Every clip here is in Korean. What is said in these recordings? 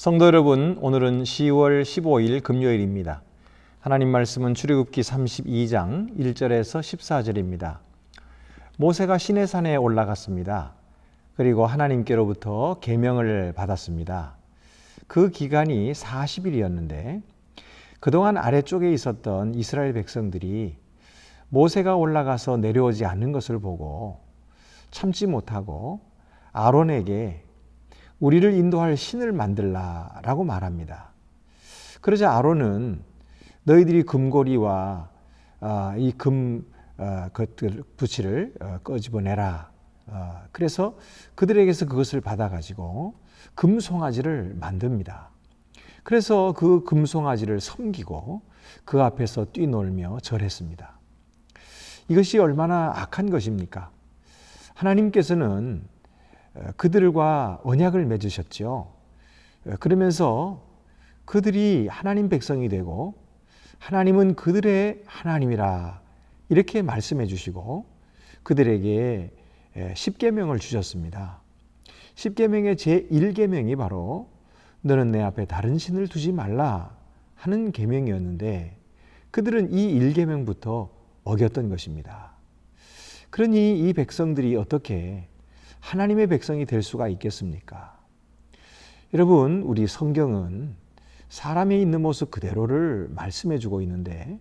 성도 여러분, 오늘은 10월 15일 금요일입니다. 하나님 말씀은 출애굽기 32장 1절에서 14절입니다. 모세가 시내산에 올라갔습니다. 그리고 하나님께로부터 계명을 받았습니다. 그 기간이 40일이었는데 그동안 아래쪽에 있었던 이스라엘 백성들이 모세가 올라가서 내려오지 않는 것을 보고 참지 못하고 아론에게 우리를 인도할 신을 만들라라고 말합니다. 그러자 아론은 너희들이 금고리와 아, 이금 어, 것들 부치를 어, 꺼집어내라. 어, 그래서 그들에게서 그것을 받아가지고 금송아지를 만듭니다. 그래서 그 금송아지를 섬기고 그 앞에서 뛰놀며 절했습니다. 이것이 얼마나 악한 것입니까? 하나님께서는 그들과 언약을 맺으셨죠. 그러면서 그들이 하나님 백성이 되고 하나님은 그들의 하나님이라 이렇게 말씀해 주시고 그들에게 십계명을 주셨습니다. 십계명의 제 1계명이 바로 너는 내 앞에 다른 신을 두지 말라 하는 계명이었는데 그들은 이 1계명부터 어겼던 것입니다. 그러니 이 백성들이 어떻게 하나님의 백성이 될 수가 있겠습니까? 여러분, 우리 성경은 사람이 있는 모습 그대로를 말씀해 주고 있는데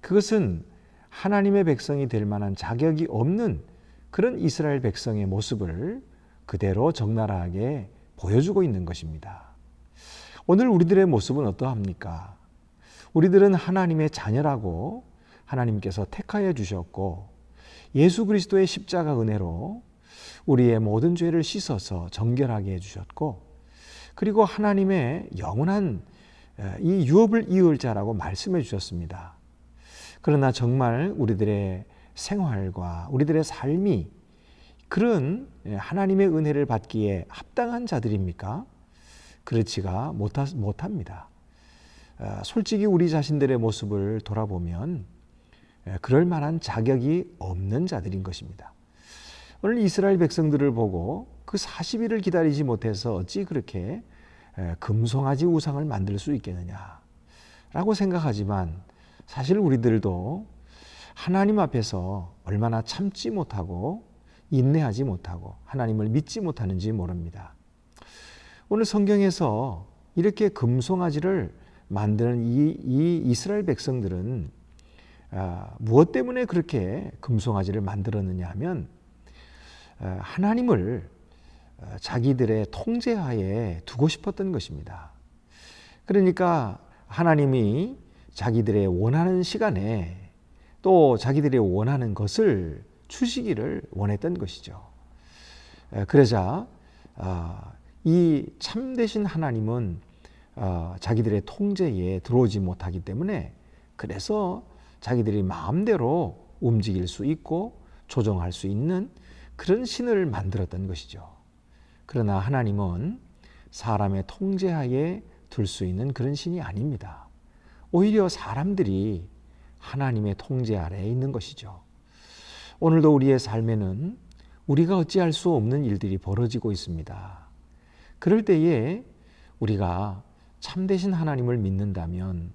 그것은 하나님의 백성이 될 만한 자격이 없는 그런 이스라엘 백성의 모습을 그대로 적나라하게 보여주고 있는 것입니다. 오늘 우리들의 모습은 어떠합니까? 우리들은 하나님의 자녀라고 하나님께서 택하여 주셨고 예수 그리스도의 십자가 은혜로 우리의 모든 죄를 씻어서 정결하게 해주셨고 그리고 하나님의 영원한 이 유업을 이을 자라고 말씀해 주셨습니다. 그러나 정말 우리들의 생활과 우리들의 삶이 그런 하나님의 은혜를 받기에 합당한 자들입니까? 그렇지가 못합니다. 솔직히 우리 자신들의 모습을 돌아보면 그럴 만한 자격이 없는 자들인 것입니다. 오늘 이스라엘 백성들을 보고 그 40일을 기다리지 못해서 어찌 그렇게 금송아지 우상을 만들 수 있겠느냐 라고 생각하지만 사실 우리들도 하나님 앞에서 얼마나 참지 못하고 인내하지 못하고 하나님을 믿지 못하는지 모릅니다. 오늘 성경에서 이렇게 금송아지를 만드는 이, 이 이스라엘 백성들은 아, 무엇 때문에 그렇게 금송아지를 만들었느냐 하면 어, 하나님을 어, 자기들의 통제하에 두고 싶었던 것입니다. 그러니까 하나님이 자기들의 원하는 시간에 또 자기들이 원하는 것을 주시기를 원했던 것이죠. 어, 그러자 이 참되신 하나님은 자기들의 통제에 들어오지 못하기 때문에 그래서 자기들이 마음대로 움직일 수 있고 조정할 수 있는 그런 신을 만들었던 것이죠. 그러나 하나님은 사람의 통제하에 둘 수 있는 그런 신이 아닙니다. 오히려 사람들이 하나님의 통제 아래에 있는 것이죠. 오늘도 우리의 삶에는 우리가 어찌할 수 없는 일들이 벌어지고 있습니다. 그럴 때에 우리가 참되신 하나님을 믿는다면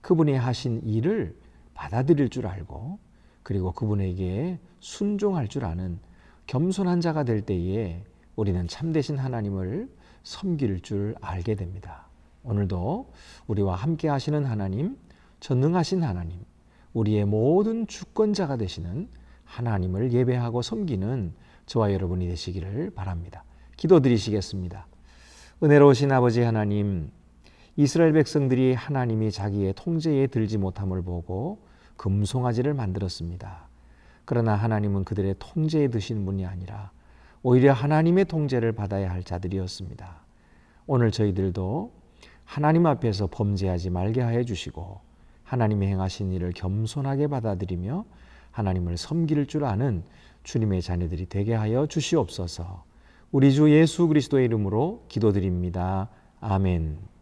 그분이 하신 일을 받아들일 줄 알고 그리고 그분에게 순종할 줄 아는 겸손한 자가 될 때에 우리는 참되신 하나님을 섬길 줄 알게 됩니다. 오늘도 우리와 함께 하시는 하나님, 전능하신 하나님, 우리의 모든 주권자가 되시는 하나님을 예배하고 섬기는 저와 여러분이 되시기를 바랍니다. 기도 드리시겠습니다. 은혜로우신 아버지 하나님, 이스라엘 백성들이 하나님이 자기의 통제에 들지 못함을 보고 금송아지를 만들었습니다. 그러나 하나님은 그들의 통제에 드신 분이 아니라 오히려 하나님의 통제를 받아야 할 자들이었습니다. 오늘 저희들도 하나님 앞에서 범죄하지 말게 하여 주시고 하나님의 행하신 일을 겸손하게 받아들이며 하나님을 섬길 줄 아는 주님의 자녀들이 되게 하여 주시옵소서. 우리 주 예수 그리스도의 이름으로 기도드립니다. 아멘.